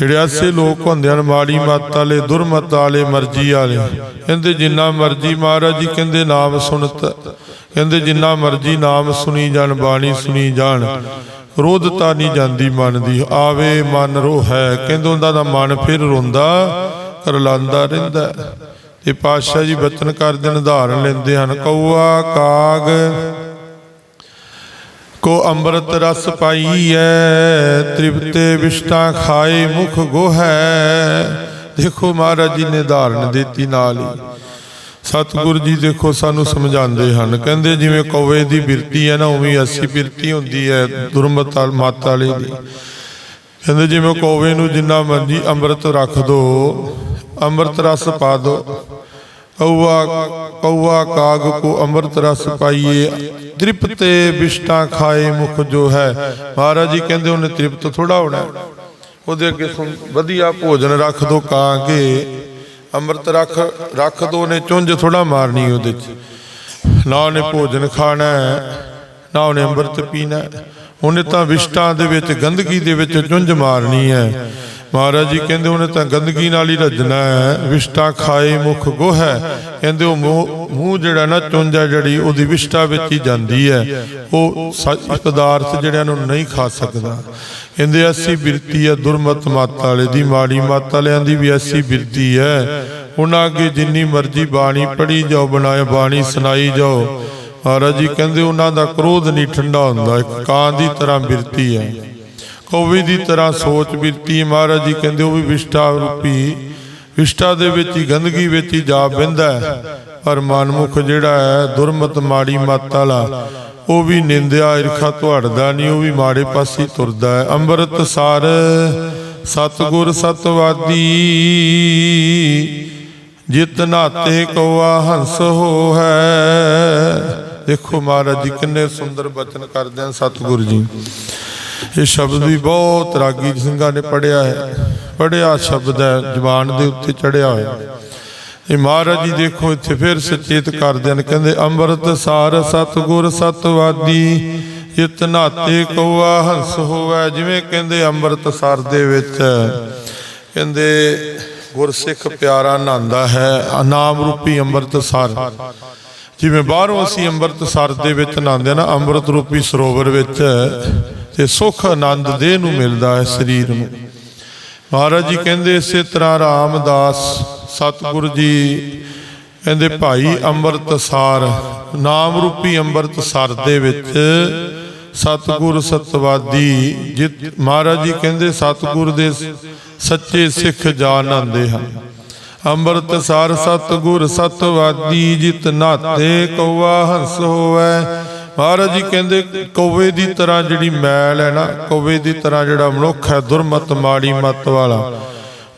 ਹਿੜਿਆਸੇ ਲੋਕ ਹੁੰਦੇ ਹਨ ਮਾੜੀ ਮੱਤ ਵਾਲੇ, ਦੁਰਮਤ ਵਾਲੇ ਮਰਜ਼ੀ ਵਾਲੇ। ਕਹਿੰਦੇ ਜਿੰਨਾ ਮਰਜ਼ੀ ਮਹਾਰਾਜ ਜੀ ਕਹਿੰਦੇ ਨਾਮ ਸੁਣਤ। ਕਹਿੰਦੇ ਜਿੰਨਾ ਮਰਜ਼ੀ ਨਾਮ ਸੁਣੀ ਜਾਣ, ਬਾਣੀ ਸੁਣੀ ਜਾਣ। ਕ੍ਰੋਧਤਾ ਨਹੀਂ ਜਾਂਦੀ ਮਨ ਦੀ। ਆਵੇ ਮਨ ਰੋਹੈ ਕਹਿੰਦੇ ਉਹਨਾਂ ਦਾ ਮਨ ਫਿਰ ਰੋਂਦਾ ਕਰਲਾਂਦਾ ਰਹਿੰਦਾ। ਤੇ ਪਾਤਸ਼ਾਹ ਜੀ ਬਚਨ ਕਰਦੇ ਨੇ ਉਦਾਹਰਨ ਲੈਂਦੇ ਹਨ। ਕਊਆ ਕਾਗ ਕੋ ਅੰਮ੍ਰਿਤ ਰਸ ਪਾਈਐ, ਤ੍ਰਿਪਤੇ ਵਿਸ਼ਟਾ ਖਾਏ ਮੁਖ ਗੋਹੈ। ਦੇਖੋ ਮਹਾਰਾਜ ਜੀ ਨੇ ਉਦਾਹਰਨ ਦਿੱਤੀ ਨਾਲ ਹੀ। ਸਤਿਗੁਰੂ ਜੀ ਦੇਖੋ ਸਾਨੂੰ ਸਮਝਾਉਂਦੇ ਹਨ। ਕਹਿੰਦੇ ਜਿਵੇਂ ਕੌਵੇ ਦੀ ਬਿਰਤੀ ਹੈ ਨਾ, ਉਵੇਂ ਅੱਸੀ ਬਿਰਤੀ ਹੁੰਦੀ ਹੈ, ਦੁਰਮਤ ਮਾਤਾ ਵਾਲੀ ਦੀ। ਕਹਿੰਦੇ ਜਿਵੇਂ ਕੌਵੇ ਨੂੰ ਜਿੰਨਾ ਮਰਜ਼ੀ ਅੰਮ੍ਰਿਤ ਰੱਖ ਦੋ, ਅੰਮ੍ਰਿਤ ਰਸ ਪਾ ਦੋ। ਕਊਆ ਕਊਆ ਕਾਗ ਕੋ ਅੰਮ੍ਰਿਤ ਰਸ ਪਾਈਏ, ਤ੍ਰਿਪਤੇ ਬਿਸ਼ਟਾ ਖਾਏ ਮੁਖ ਜੋ ਹੈ। ਮਹਾਰਾਜ ਜੀ ਕਹਿੰਦੇ ਉਹਨੇ ਤ੍ਰਿਪਤ ਥੋੜਾ ਹੋਣਾ ਉਹਦੇ ਅੱਗੇ ਵਧੀਆ ਭੋਜਨ ਰੱਖ ਦੋ ਕਾਂ ਕੇ ਅੰਮ੍ਰਿਤ ਰੱਖ ਰੱਖ ਦੋ ਨੇ ਚੁੰਝ ਥੋੜਾ ਮਾਰਨੀ ਉਹਦੇ ਚ। ਨਾ ਉਹਨੇ ਭੋਜਨ ਖਾਣਾ ਨਾ ਉਹਨੇ ਅੰਮ੍ਰਿਤ ਪੀਣਾ ਉਹਨੇ ਤਾਂ ਵਿਸ਼ਟਾਂ ਦੇ ਵਿੱਚ, ਗੰਦਗੀ ਦੇ ਵਿੱਚ ਚੁੰਝ ਮਾਰਨੀ ਹੈ। ਮਹਾਰਾਜ ਜੀ ਕਹਿੰਦੇ ਉਹਨੇ ਤਾਂ ਗੰਦਗੀ ਨਾਲ ਹੀ ਰੱਜਣਾ ਹੈ, ਵਿਸ਼ਟਾ ਖਾਏ ਮੁਖ ਗੋਹੈ ਕਹਿੰਦੇ ਉਹ ਮੂੰਹ ਜਿਹੜਾ ਨਾ ਚੁੰਝ ਹੈ ਉਹਦੀ ਵਿਸ਼ਟਾ ਵਿੱਚ ਹੀ ਜਾਂਦੀ ਹੈ। ਉਹ ਪਦਾਰਥ ਜਿਹੜਿਆਂ ਨੂੰ ਨਹੀਂ ਖਾ ਸਕਦਾ। ਕਹਿੰਦੇ ਐਸੀ ਬਿਰਤੀ ਹੈ ਦੁਰਮਤ ਮਾਤਾ ਵਾਲੇ ਦੀ, ਮਾੜੀ ਮਾਤਾ ਵਾਲਿਆਂ ਦੀ ਵੀ ਐਸੀ ਬਿਰਤੀ ਹੈ। ਉਹਨਾਂ ਅੱਗੇ ਜਿੰਨੀ ਮਰਜ਼ੀ ਬਾਣੀ ਪੜੀ ਜਾਓ, ਬਣਾਏ ਬਾਣੀ ਸੁਣਾਈ ਜਾਓ। ਮਹਾਰਾਜ ਜੀ ਕਹਿੰਦੇ ਉਹਨਾਂ ਦਾ ਕ੍ਰੋਧ ਨਹੀਂ ਠੰਡਾ ਹੁੰਦਾ, ਇੱਕ ਕਾਂ ਦੀ ਤਰ੍ਹਾਂ ਬਿਰਤੀ ਹੈ। ਕੌਵੇ ਦੀ ਤਰ੍ਹਾਂ ਸੋਚ ਬਿਰਤੀ ਮਹਾਰਾਜ ਜੀ ਕਹਿੰਦੇ, ਉਹ ਵੀ ਵਿਸ਼ਟਾ ਰੂਪੀ। ਵਿਸ਼ਟਾ ਦੇ ਵਿੱਚ ਹੀ ਗੰਦਗੀ ਵਿੱਚ ਹੀ ਜਾ ਬਹਿੰਦਾ ਪਰ ਮਨਮੁਖ ਜਿਹੜਾ ਹੈ, ਦੁਰਮਤ ਮਾੜੀ ਮੱਤ ਵਾਲਾ, ਉਹ ਵੀ ਨਿੰਦਿਆ, ਈਰਖਾ ਤੁਹਾੜਦਾ ਨਹੀਂ, ਉਹ ਵੀ ਮਾੜੇ ਪਾਸੇ ਤੁਰਦਾ ਹੈ। ਅੰਮ੍ਰਿਤ ਸਾਰ ਸਤਗੁਰ ਸਤਵਾਦੀ, ਜਿਤ ਨਾਤੇ ਕੋਆ ਹੰਸ ਹੋ ਹੈ ਦੇਖੋ ਮਹਾਰਾਜ ਜੀ, ਕਿੰਨੇ ਸੁੰਦਰ ਬਚਨ ਕਰਦੇ ਹਨ ਸਤਿਗੁਰੂ ਜੀ। ਇਹ ਸ਼ਬਦ ਵੀ ਬਹੁਤ ਰਾਗੀ ਸਿੰਘਾਂ ਨੇ ਪੜਿਆ ਹੈ। ਪੜਿਆ ਸ਼ਬਦ ਹੈ, ਜ਼ੁਬਾਨ ਦੇ ਉੱਤੇ ਚੜਿਆ ਹੋਇਆ। ਇਹ ਮਹਾਰਾਜ ਜੀ ਦੇਖੋ, ਇੱਥੇ ਫਿਰ ਸੁਚੇਤ ਕਰਦੇ ਹਨ। ਕਹਿੰਦੇ, ਅੰਮ੍ਰਿਤ ਸਾਰ ਸਤਗੁਰ ਸਤਵਾਦੀ, ਜਿਤ ਨਾਤੇ ਕੋਆ ਹੰਸ ਹੋਵੇ। ਜਿਵੇਂ ਕਹਿੰਦੇ, ਅੰਮ੍ਰਿਤ ਸਾਰ ਦੇ ਵਿੱਚ ਕਹਿੰਦੇ, ਗੁਰਸਿੱਖ ਪਿਆਰਾ ਨਹਾਉਂਦਾ ਹੈ, ਨਾਮ ਰੂਪੀ ਅੰਮ੍ਰਿਤ ਸਾਰ। ਜਿਵੇਂ ਬਾਹਰੋਂ ਅਸੀਂ ਅੰਮ੍ਰਿਤ ਸਰ ਦੇ ਵਿੱਚ ਨਹਾਉਂਦੇ ਹਾਂ ਨਾ, ਅੰਮ੍ਰਿਤ ਰੂਪੀ ਸਰੋਵਰ ਵਿੱਚ ਤੇ ਸੁਖ ਆਨੰਦ ਦੇਹ ਨੂੰ ਮਿਲਦਾ ਹੈ ਸਰੀਰ ਨੂੰ। ਮਹਾਰਾਜ ਜੀ ਕਹਿੰਦੇ ਇਸੇ ਤਰ੍ਹਾਂ ਰਾਮਦਾਸ, ਸਤਿਗੁਰ ਜੀ ਕਹਿੰਦੇ, ਭਾਈ ਅੰਮ੍ਰਿਤਸਰ, ਨਾਮ ਰੂਪੀ ਅੰਮ੍ਰਿਤਸਰ ਦੇ ਵਿੱਚ ਸਤਿਗੁਰ ਸਤਵਾਦੀ ਜਿਤ ਮਹਾਰਾਜ ਜੀ ਕਹਿੰਦੇ, ਸਤਿਗੁਰ ਦੇ ਸੱਚੇ ਸਿੱਖ ਜਾਣ ਆਉਂਦੇ ਹਨ। ਅੰਮ੍ਰਿਤਸਰ ਸਤਗੁਰ ਸਤਵਾਦੀ ਜਿਤ ਨਾਤੇ ਕੌਆ ਹੰਸ ਹੋਵੇ ਮਹਾਰਾਜ ਜੀ ਕਹਿੰਦੇ, ਕੌਵੇ ਦੀ ਤਰ੍ਹਾਂ ਜਿਹੜੀ ਮੈਲ ਹੈ ਨਾ, ਕੌਵੇ ਦੀ ਤਰ੍ਹਾਂ ਜਿਹੜਾ ਮਨੁੱਖ ਹੈ, ਦੁਰਮਤ, ਮਾੜੀ ਮਤ ਵਾਲਾ,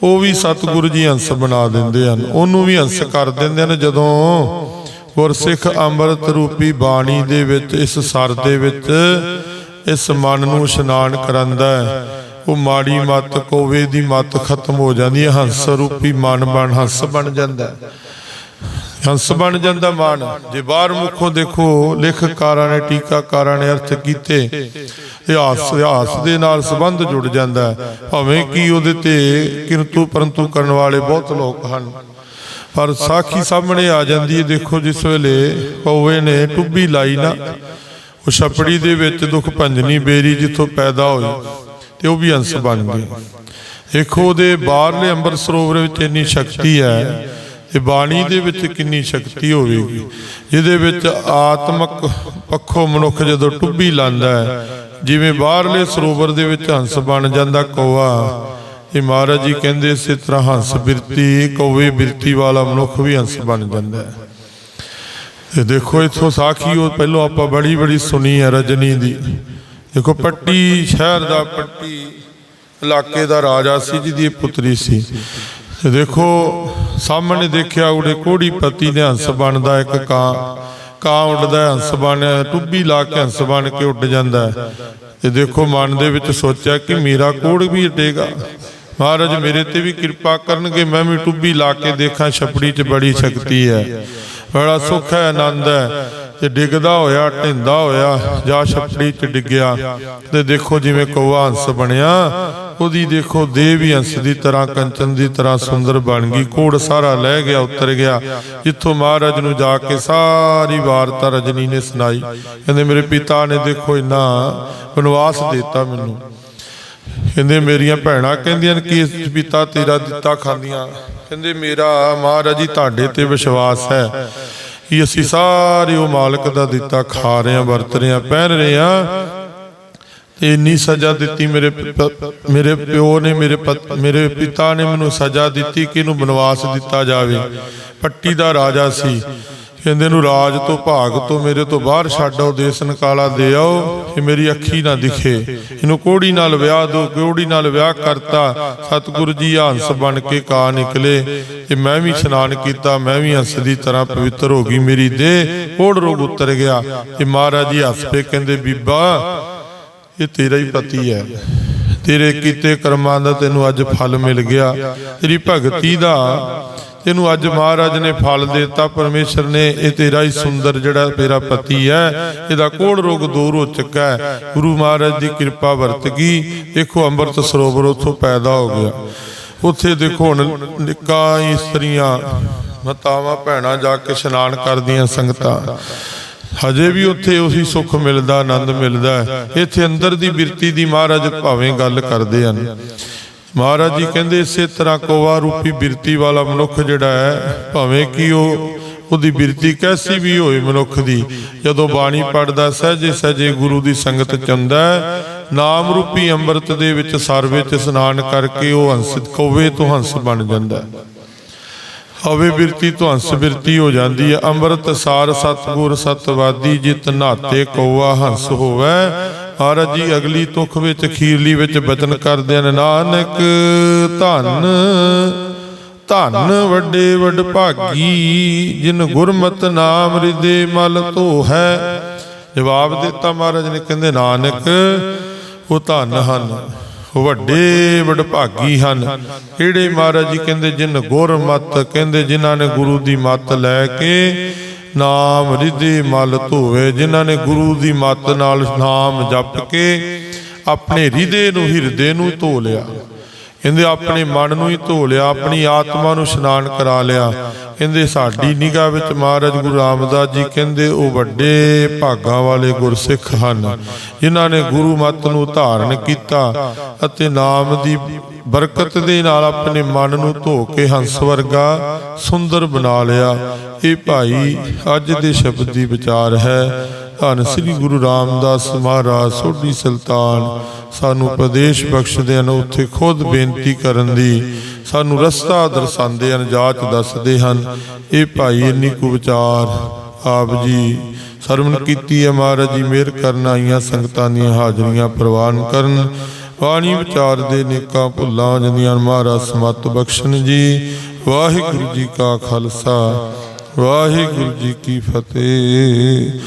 ਉਹ ਵੀ ਸਤਿਗੁਰੂ ਜੀ ਹੰਸ ਬਣਾ ਦਿੰਦੇ ਹਨ ਉਹਨੂੰ ਵੀ ਹੰਸ ਕਰ ਦਿੰਦੇ ਹਨ ਜਦੋਂ ਗੁਰਸਿੱਖ ਅੰਮ੍ਰਿਤ ਰੂਪੀ ਬਾਣੀ ਦੇ ਵਿੱਚ, ਇਸ ਸਰ ਦੇ ਵਿੱਚ, ਇਸ ਮਨ ਨੂੰ ਇਸ਼ਨਾਨ ਕਰਾਂਦਾ ਹੈ ਉਹ ਮਾੜੀ ਮਤ, ਕੋਵੇ ਦੀ ਮਤ ਖਤਮ ਹੋ ਜਾਂਦੀ ਹੈ, ਹੰਸ ਰੂਪੀ ਮਨ ਬਣ ਹੰਸ ਬਣ ਜਾਂਦਾ ਹੈ। ਹੰਸ ਬਣ ਜਾਂਦਾ ਮਨ ਜੇ ਬਾਹਰ ਮੁਖੋਂ ਦੇਖੋ ਲੇਖਕਾਰਾਂ ਨੇ, ਟੀਕਾਕਾਰਾਂ ਨੇ ਅਰਥ ਕੀਤੇ। ਇਤਿਹਾਸ ਇਤਿਹਾਸ ਦੇ ਨਾਲ ਸੰਬੰਧ ਜੁੜ ਜਾਂਦਾ ਭਾਵੇਂ ਕਿ ਉਹਦੇ ਤੇ ਕਿੰਤੂ ਪਰੰਤੂ ਕਰਨ ਵਾਲੇ ਬਹੁਤ ਲੋਕ ਹਨ। ਪਰ ਸਾਖੀ ਸਾਹਮਣੇ ਆ ਜਾਂਦੀ ਹੈ, ਦੇਖੋ ਜਿਸ ਵੇਲੇ ਕੌਵੇ ਨੇ ਟੁੱਬੀ ਲਾਈ ਨਾ, ਉਹ ਛਪੜੀ ਦੇ ਵਿੱਚ ਦੁੱਖ ਭੰਜਨੀ ਬੇਰੀ ਜਿੱਥੋਂ ਪੈਦਾ ਹੋਈ, ਤੇ ਉਹ ਵੀ ਹੰਸ ਬਣ ਗਏ ਦੇਖੋ ਉਹਦੇ ਬਾਹਰਲੇ ਅੰਬਰ ਸਰੋਵਰ ਵਿੱਚ ਇੰਨੀ ਸ਼ਕਤੀ ਹੈ ਤੇ ਬਾਣੀ ਦੇ ਵਿੱਚ ਕਿੰਨੀ ਸ਼ਕਤੀ ਹੋਵੇਗੀ? ਜਿਹਦੇ ਵਿੱਚ ਆਤਮਕ ਪੱਖੋਂ ਮਨੁੱਖ ਜਦੋਂ ਟੁੱਬੀ ਲਾਂਦਾ ਹੈ ਜਿਵੇਂ ਬਾਹਰਲੇ ਸਰੋਵਰ ਦੇ ਵਿੱਚ ਹੰਸ ਬਣ ਜਾਂਦਾ ਕੋਆ। ਇਹ ਮਹਾਰਾਜ ਜੀ ਕਹਿੰਦੇ ਇਸੇ ਤਰ੍ਹਾਂ ਹੰਸ ਬਿਰਤੀ ਕੌਵੇ ਬਿਰਤੀ ਵਾਲਾ ਮਨੁੱਖ ਵੀ ਹੰਸ ਬਣ ਜਾਂਦਾ ਹੈ। ਤੇ ਦੇਖੋ ਇਥੋਂ ਸਾਖੀ ਉਹ ਪਹਿਲਾਂ ਆਪਾਂ ਬੜੀ ਬੜੀ ਸੁਣੀ ਹੈ ਰਜਨੀ ਦੀ। ਦੇਖੋ ਪੱਟੀ ਸ਼ਹਿਰ ਦਾ ਪੱਟੀ ਇਲਾਕੇ ਦਾ ਰਾਜਾ ਸੀ ਜਿਹਦੀ ਇਹ ਪੁੱਤਰੀ ਸੀ। ਤੇ ਦੇਖੋ ਸਾਹਮਣੇ ਦੇਖਿਆ ਉਹਦੇ ਕੋੜੀ ਪਤੀ ਨੇ ਹੰਸ ਬਣਦਾ ਇੱਕ ਕਾਂ। ਕਾਂ ਉੱਡਦਾ ਹੰਸ ਬਣ, ਟੁੱਬੀ ਲਾ ਕੇ ਹੰਸ ਬਣ ਕੇ ਉੱਡ ਜਾਂਦਾ ਤੇ ਦੇਖੋ, ਮਨ ਦੇ ਵਿੱਚ ਸੋਚਿਆ ਕਿ ਮੇਰਾ ਕੋੜ ਵੀ ਉੱਡੇਗਾ ਮਹਾਰਾਜ, ਮੇਰੇ ਤੇ ਵੀ ਕਿਰਪਾ ਕਰਨਗੇ, ਮੈਂ ਵੀ ਟੁੱਬੀ ਲਾ ਕੇ ਦੇਖਾਂ, ਛਪੜੀ 'ਚ ਬੜੀ ਸ਼ਕਤੀ ਹੈ। ਬੜਾ ਸੁੱਖ ਹੈ, ਆਨੰਦ ਹੈ। ਤੇ ਡਿੱਗਦਾ ਹੋਇਆ, ਢਿੰਦਾ ਹੋਇਆ, ਜਾਂ ਛਪੜੀ 'ਚ ਡਿੱਗਿਆ। ਤੇ ਦੇਖੋ, ਜਿਵੇਂ ਕੌਵਾ ਹੰਸ ਬਣਿਆ ਉਹਦੀ ਦੇਖੋ ਦੇਹ ਵੀ ਹੰਸ ਦੀ ਤਰ੍ਹਾਂ, ਕੰਚਨ ਦੀ ਤਰ੍ਹਾਂ ਸੁੰਦਰ ਬਣ ਗਈ। ਕੋੜ ਸਾਰਾ ਲੈ ਗਿਆ, ਉਤਰ ਗਿਆ। ਜਿੱਥੋਂ ਮਹਾਰਾਜ ਨੂੰ ਜਾ ਕੇ ਸਾਰੀ ਵਾਰਤਾ ਰਜਨੀ ਨੇ ਸੁਣਾਈ। ਕਹਿੰਦੇ, ਮੇਰੇ ਪਿਤਾ ਨੇ ਦੇਖੋ ਇੰਨਾ ਬਨਵਾਸ ਦਿੱਤਾ ਮੈਨੂੰ। ਕਹਿੰਦੇ, ਮੇਰੀਆਂ ਭੈਣਾਂ ਕਹਿੰਦੀਆਂ ਨੇ ਕਿ ਇਸ ਪਿਤਾ ਤੇਰਾ ਦਿੱਤਾ ਖਾਂਦੀਆਂ। ਕਹਿੰਦੇ, ਮੇਰਾ ਮਹਾਰਾਜ ਜੀ, ਤੁਹਾਡੇ ਤੇ ਵਿਸ਼ਵਾਸ ਹੈ ਕਿ ਅਸੀਂ ਸਾਰੇ ਉਹ ਮਾਲਕ ਦਾ ਦਿੱਤਾ ਖਾ ਰਹੇ ਹਾਂ, ਵਰਤ ਰਹੇ ਹਾਂ, ਪਹਿਨ ਰਹੇ ਹਾਂ। ਤੇ ਇੰਨੀ ਸਜ਼ਾ ਦਿੱਤੀ ਮੇਰੇ ਮੇਰੇ ਪਿਓ ਨੇ, ਮੇਰੇ ਮੇਰੇ ਪਿਤਾ ਨੇ ਮੈਨੂੰ ਸਜ਼ਾ ਦਿੱਤੀ ਕਿ ਇਹਨੂੰ ਬਨਵਾਸ ਦਿੱਤਾ ਜਾਵੇ। ਪੱਟੀ ਦਾ ਰਾਜਾ ਸੀ। ਕਹਿੰਦੇ ਨੂੰ ਰਾਜ ਤੋਂ ਭਾਗ ਤੋਂ ਮੇਰੇ ਤੋਂ ਬਾਹਰ ਛੱਡ ਆਓ, ਦੇਸ ਨਕਾਲਾ ਦੇ ਆਓ, ਕਿ ਮੇਰੀ ਅੱਖੀ ਨਾ ਦਿਖੇ। ਇਹਨੂੰ ਕੋੜੀ ਨਾਲ ਵਿਆਹ ਦੋ, ਕੋੜੀ ਨਾਲ ਵਿਆਹ ਕਰਤਾ। ਸਤਿਗੁਰੂ ਜੀ ਹੰਸ ਬਣ ਕੇ ਕਾ ਨਿਕਲੇ। ਤੇ ਮੈਂ ਵੀ ਇਸ਼ਨਾਨ ਕੀਤਾ, ਮੈਂ ਵੀ ਹੰਸ ਦੀ ਤਰ੍ਹਾਂ ਪਵਿੱਤਰ ਹੋ ਗਈ। ਮੇਰੀ ਦੇਹ ਕੋੜ ਰੋਗ ਉਤਰ ਗਿਆ। ਤੇ ਮਹਾਰਾਜ ਜੀ ਹੱਸ ਪਏ, ਕਹਿੰਦੇ, ਬੀਬਾ ਇਹ ਤੇਰਾ ਹੀ ਪਤੀ ਹੈ। ਤੇਰੇ ਕੀਤੇ ਕਰਮਾਂ ਦਾ ਤੈਨੂੰ ਅੱਜ ਫਲ ਮਿਲ ਗਿਆ। ਤੇਰੀ ਭਗਤੀ ਦਾ ਤੈਨੂੰ ਅੱਜ ਮਹਾਰਾਜ ਨੇ ਫਲ ਦਿੱਤਾ। ਪਰਮੇਸ਼ਰ ਨੇ ਇਹ ਤੇਰਾ ਹੀ ਸੁੰਦਰ ਜਿਹੜਾ ਤੇਰਾ ਪਤੀ ਹੈ, ਇਹਦਾ ਕੋੜ ਰੋਗ ਦੂਰ ਹੋ ਚੁੱਕਾ ਹੈ। ਗੁਰੂ ਮਹਾਰਾਜ ਦੀ ਕਿਰਪਾ ਵਰਤ ਗਈ। ਦੇਖੋ ਅੰਮ੍ਰਿਤ ਸਰੋਵਰ ਉੱਥੋਂ ਪੈਦਾ ਹੋ ਗਿਆ। ਉੱਥੇ ਦੇਖੋ ਹੁਣ ਨਿੱਕਾਂ ਇਸਤਰੀਆਂ, ਮਾਤਾਵਾਂ, ਭੈਣਾਂ ਜਾ ਕੇ ਇਸ਼ਨਾਨ ਕਰਦੀਆਂ ਸੰਗਤਾਂ। ਹਜੇ ਵੀ ਉੱਥੇ ਉਹੀ ਸੁੱਖ ਮਿਲਦਾ, ਆਨੰਦ ਮਿਲਦਾ ਇੱਥੇ ਅੰਦਰ ਦੀ ਬਿਰਤੀ ਦੀ ਮਹਾਰਾਜ ਭਾਵੇਂ ਗੱਲ ਕਰਦੇ ਹਨ। ਮਹਾਰਾਜ ਜੀ ਕਹਿੰਦੇ, ਇਸੇ ਤਰ੍ਹਾਂ ਕੋਵਾ ਰੂਪੀ ਬਿਰਤੀ ਵਾਲਾ ਮਨੁੱਖ ਜਿਹੜਾ ਹੈ, ਭਾਵੇਂ ਕਿ ਉਹ ਉਹਦੀ ਬਿਰਤੀ ਕੈਸੀ ਵੀ ਹੋਏ ਮਨੁੱਖ ਦੀ, ਜਦੋਂ ਬਾਣੀ ਪੜਦਾ ਸਹਜੇ ਸਹਜੇ ਗੁਰੂ ਦੀ ਸੰਗਤ ਚੰਦਾ ਨਾਮ ਰੂਪੀ ਅੰਮ੍ਰਿਤ ਦੇ ਵਿੱਚ ਸਰ 'ਚ ਇਸ਼ਨਾਨ ਕਰਕੇ ਉਹ ਹੰਸ, ਕੋਵੇ ਤੋਂ ਹੰਸ ਬਣ ਜਾਂਦਾ ਹੈ। ਹਵੇ ਬਿਰਤੀ ਤੋਂ ਬਿਰਤੀ ਹੋ ਜਾਂਦੀ ਹੈ। ਅੰਮ੍ਰਿਤ ਸਾਰ ਸਤਗੁਰ ਸਤਵਾਦੀ ਜਿਤ ਨਾਤੇ ਕੋਆ ਹੰਸ ਹੋਵੇ। ਮਹਾਰਾਜ ਜੀ, ਅਗਲੀ ਤੁਖ ਵਿੱਚ ਖੀਰਲੀ ਵਿੱਚ ਬਚਨ ਕਰਦੇ ਹਨ। ਨਾਨਕ ਧੰਨ ਧੰਨ ਵੱਡੇ ਵੱਡ ਭਾਗੀ, ਜਿਨ ਗੁਰਮਤ ਨਾਮ ਹਿਰਦੇ ਮਲ ਧੋ ਹੈ ਜਵਾਬ ਦਿੱਤਾ ਮਹਾਰਾਜ ਨੇ, ਕਹਿੰਦੇ ਨਾਨਕ, ਉਹ ਧੰਨ ਹਨ। ਵੱਡੇ ਵਡਭਾਗੀ ਹਨ। ਕਿਹੜੇ ਮਹਾਰਾਜ ਜੀ ਕਹਿੰਦੇ, ਜਿਨ ਗੁਰ ਮਤ, ਕਹਿੰਦੇ ਜਿਨ੍ਹਾਂ ਨੇ ਗੁਰੂ ਦੀ ਮਤ ਲੈ ਕੇ ਨਾਮ ਰਿਧੇ ਮਲ ਧੋਵੇ, ਜਿਨ੍ਹਾਂ ਨੇ ਗੁਰੂ ਦੀ ਮਤ ਨਾਲ ਨਾਮ ਜਪ ਕੇ ਆਪਣੇ ਹਿਰਦੇ ਨੂੰ ਹਿਰਦੇ ਨੂੰ ਧੋ ਲਿਆ। ਕਹਿੰਦੇ ਆਪਣੇ ਮਨ ਨੂੰ ਹੀ ਧੋ ਲਿਆ, ਆਪਣੀ ਆਤਮਾ ਨੂੰ ਇਸ਼ਨਾਨ ਕਰਾ ਲਿਆ। ਕਹਿੰਦੇ ਸਾਡੀ ਨਿਗਾਹ ਵਿੱਚ ਮਹਾਰਾਜ ਗੁਰੂ ਰਾਮਦਾਸ ਜੀ ਕਹਿੰਦੇ, ਉਹ ਵੱਡੇ ਭਾਗਾਂ ਵਾਲੇ ਗੁਰਸਿੱਖ ਹਨ। ਜਿਨ੍ਹਾਂ ਨੇ ਗੁਰੂ ਮਤ ਨੂੰ ਧਾਰਨ ਕੀਤਾ ਅਤੇ ਨਾਮ ਦੀ ਬਰਕਤ ਦੇ ਨਾਲ ਆਪਣੇ ਮਨ ਨੂੰ ਧੋ ਕੇ ਹੰਸ ਵਰਗਾ ਸੁੰਦਰ ਬਣਾ ਲਿਆ। ਇਹ ਭਾਈ ਅੱਜ ਦੇ ਸ਼ਬਦ ਦੀ ਵਿਚਾਰ ਹੈ। ਧੰਨ ਸ੍ਰੀ ਗੁਰੂ ਰਾਮਦਾਸ ਮਹਾਰਾਜ, ਸੋਢੀ ਸੁਲਤਾਨ। ਸਾਨੂੰ ਪ੍ਰਦੇਸ਼ ਬਖਸ਼ਦੇ ਹਨ, ਉੱਥੇ ਖੁਦ ਬੇਨਤੀ ਕਰਨ ਦੀ। ਸਾਨੂੰ ਰਸਤਾ ਦਰਸਾਉਂਦੇ ਹਨ, ਜਾਚ ਦੱਸਦੇ ਹਨ। ਇਹ ਭਾਈ ਇੰਨੀ ਕੁ ਵਿਚਾਰ ਆਪ ਜੀ ਸਰਵਨ ਕੀਤੀ ਹੈ ਮਹਾਰਾਜ ਜੀ, ਮਿਹਰ ਕਰਨ ਆਈਆਂ ਸੰਗਤਾਂ ਦੀਆਂ ਹਾਜ਼ਰੀਆਂ ਪ੍ਰਵਾਨ ਕਰਨ। ਬਾਣੀ ਵਿਚਾਰ ਦੇ ਨੇਕਾਂ ਭੁੱਲਾਂ ਜਾਂਦੀਆਂ ਮਹਾਰਾਜ ਸਮਤ ਬਖਸ਼ਣ ਜੀ। ਵਾਹਿਗੁਰੂ ਜੀ ਕਾ ਖਾਲਸਾ, ਵਾਹਿਗੁਰੂ ਜੀ ਕੀ ਫਤਿਹ।